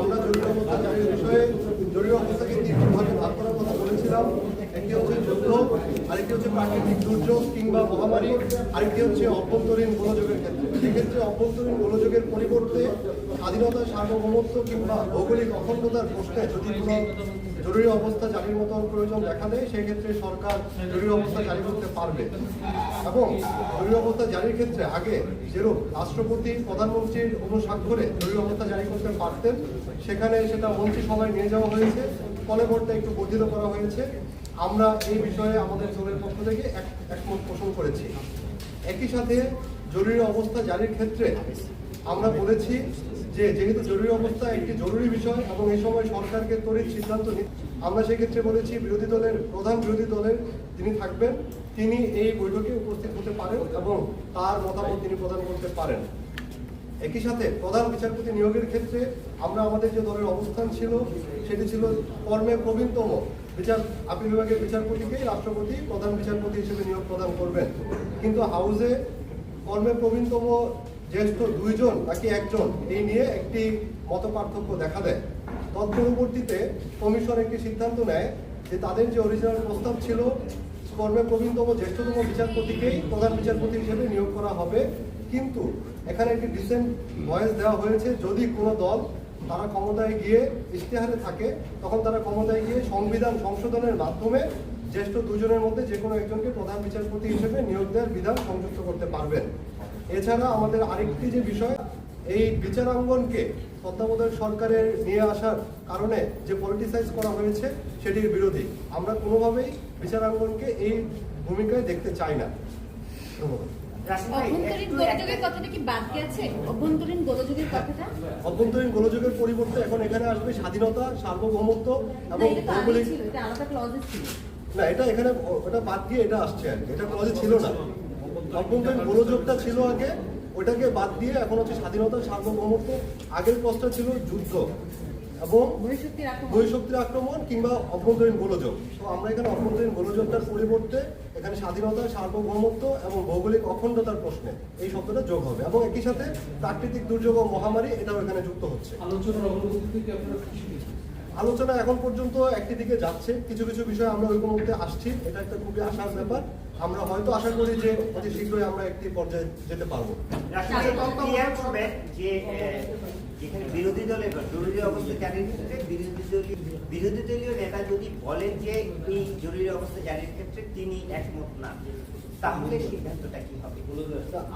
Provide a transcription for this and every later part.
আমরা জরুরি অবস্থা জারির বিষয়ে জরুরি অবস্থাকে তিনটি ভাগে ভাগ করার কথা বলেছিলাম। একটি হচ্ছে যুদ্ধ। আরেকটি হচ্ছে প্রাকৃতিক দুর্যোগ কিংবা মহামারী, আরেকটি হচ্ছে অভ্যন্তরীণ গোলযোগের ক্ষেত্রে। সেক্ষেত্রে অভ্যন্তরীণ গোলযোগের পরিবর্তে স্বাধীনতা সার্বভৌমত্ব কিংবা ভৌগোলিক অখণ্ডতার প্রশ্নে যদি কোনো জরুরি অবস্থা জারির মতো প্রয়োজন দেখা দেয়, সেক্ষেত্রে সরকার জরুরি অবস্থা জারি করতে পারবে। এবং জরুরি অবস্থা জারির ক্ষেত্রে আগে যেরূপ রাষ্ট্রপতি, প্রধানমন্ত্রীর অনুস্বাক্ষরে জরুরি অবস্থা জারি করতে পারতেন, সেখানে সেটা মন্ত্রিসভায় নিয়ে যাওয়া হয়েছে। ফলে একটু বর্ধিত করা হয়েছে। আমরা এই বিষয়ে আমাদের দলের পক্ষ থেকে এক- একমত পোষণ করেছি। একই সাথে জরুরি অবস্থা জারির ক্ষেত্রে আমরা বলেছি যে, যেহেতু জরুরি অবস্থা একটি জরুরি বিষয় এবং এই সময় সরকারকে তড়িৎ সিদ্ধান্ত নিতে আমরা সেক্ষেত্রে বলেছি বিরোধী দলের, প্রধান বিরোধী দলের যিনি থাকবেন, তিনি এই বৈঠকে উপস্থিত হতে পারেন এবং তার মতামত তিনি প্রদান করতে পারেন। একই সাথে প্রধান বিচারপতি নিয়োগের ক্ষেত্রে আমরা আমাদের যে দলের অবস্থান ছিল, সেটি ছিল কর্মে প্রবীণতম। বিচার, আপিল বিভাগের বিচারপতিকে রাষ্ট্রপতি, প্রধান বিচারপতি হিসেবে নিয়োগ প্রদান করবেন। কিন্তু হাউসে কর্মে প্রবীণতম জ্যেষ্ঠ দুইজন নাকি একজন, এই নিয়ে একটি মত দেখা দেয়। তৎপরবর্তীতে কমিশন একটি সিদ্ধান্ত নেয় যে তাদের যে অরিজিনাল প্রস্তাব ছিল, কর্মে প্রবীণতম জ্যেষ্ঠতম বিচারপতিকেই প্রধান বিচারপতি হিসেবে নিয়োগ করা হবে। কিন্তু এখানে একটি ডিসেন্ট ভয়েস দেওয়া হয়েছে, যদি কোনো দল তারা ক্ষমতায় গিয়ে ইশতেহারে থাকে, তখন তারা ক্ষমতায় গিয়ে সংবিধান সংশোধনের মাধ্যমে জ্যেষ্ঠ দুজনের মধ্যে যে কোনো একজনকে প্রধান বিচারপতি হিসেবে নিয়োগ দেওয়ার বিধান সংযুক্ত করতে পারবেন। এছাড়া আমাদের আরেকটি যে বিষয়, এই বিচারাঙ্গনকে তত্ত্বাবধায়ক সরকারের নিয়ে আসার কারণে যে পলিটিসাইজ করা হয়েছে, সেটির বিরোধী। আমরা কোনোভাবেই বিচারাঙ্গনকে এই ভূমিকায় দেখতে চাই না। ধন্যবাদ। অভ্যন্তরীণ গোলযোগের পরিবর্তে এখন এখানে আসবে স্বাধীনতা সার্বভৌমত্ব এবং এটা ভৌগোলিক না এখানে ওটা বাদ দিয়ে এটা আসছে আর এটা ক্লজে ছিল না। অভ্যন্তরীণ গোলযোগটা ছিল আগে ওটাকে বাদ দিয়ে এখন হচ্ছে স্বাধীনতা সার্বভৌমত্ব আগের ক্লজটা ছিল যুদ্ধ। এবং বহিঃশক্তির আক্রমণ। কিংবা অভ্যন্তরীণ গোলযোগ। তো আমরা এখানে অভ্যন্তরীণ গোলযোগটার পরিবর্তে এখানে স্বাধীনতা সার্বভৌমত্ব এবং ভৌগোলিক অখণ্ডতার প্রশ্নে এই শব্দটা যোগ হবে এবং একই সাথে প্রাকৃতিক দুর্যোগ ও মহামারী এটাও এখানে যুক্ত হচ্ছে। আলোচনার অগ্রগতি থেকে আপনারা আলোচনা এখন পর্যন্ত একটি দিকে যাচ্ছে। কিছু কিছু বিষয় আমরা ঐকমত্যে আসছি। এটা একটা খুবই আশার ব্যাপার। আমরা হয়তো আশা করি যে অতি শীঘ্রই আমরা একটি পর্যায়ে যেতে পারব। করবেন যে যেখানে বিরোধী দলের জরুরি অবস্থা জারির ক্ষেত্রে বিরোধী দলীয় বিরোধী দলীয় নেতা যদি বলেন যে এই জরুরি অবস্থা জারির ক্ষেত্রে তিনি একমত না, তাহলে সিদ্ধান্তটা কি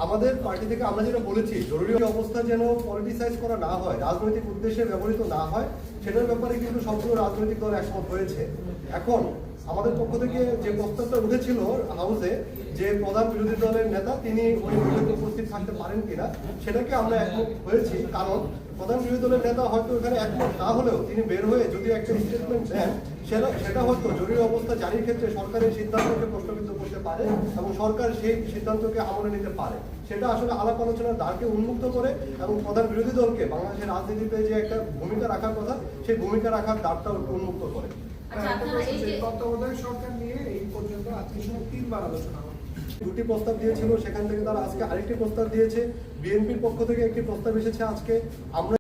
আমাদের পার্টি থেকে আমরা যেটা বলেছি, জরুরি অবস্থা যেন পলিটিসাইজ করা না হয়, রাজনৈতিক উদ্দেশ্যে ব্যবহৃত না হয়, সেটার ব্যাপারে কিন্তু সবগুলো রাজনৈতিক দল একমত হয়েছে। এখন আমাদের পক্ষ থেকে যে প্রস্তাবটা উঠেছিল হাউসে যে প্রধান বিরোধী দলের নেতা, তিনি ওই বৈঠকে উপস্থিত থাকতে পারেন কিনা, সেটাকে আমরা একমত হয়েছি। কারণ প্রধান বিরোধী দলের নেতা হয়তো এখানে একমত না হলেও তিনি বের হয়ে যদি একটা স্টেটমেন্ট দেন সেটা সেটা হয়তো জরুরি অবস্থা জারির ক্ষেত্রে সরকারের সিদ্ধান্তকে প্রশ্নবিদ্ধ করতে পারে এবং সরকার সেই সিদ্ধান্তকে আমলে নিতে পারে। সেটা আসলে আলাপ আলোচনার দ্বারকে উন্মুক্ত করে এবং প্রধান বিরোধী দলকে বাংলাদেশের রাজনীতিতে যে একটা ভূমিকা রাখার কথা সেই ভূমিকা রাখার দ্বারটা উন্মুক্ত করে। আচ্ছা আপনারা এই যে তত্ত্বাবধায়ক সরকার নিয়ে এই পর্যন্ত সময় তিনবার আলোচনা দুটি প্রস্তাব দিয়েছিল, সেখান থেকে তারা আজকে আরেকটি প্রস্তাব দিয়েছে। বিএনপির পক্ষ থেকে একটি প্রস্তাব এসেছে আজকে। আমরা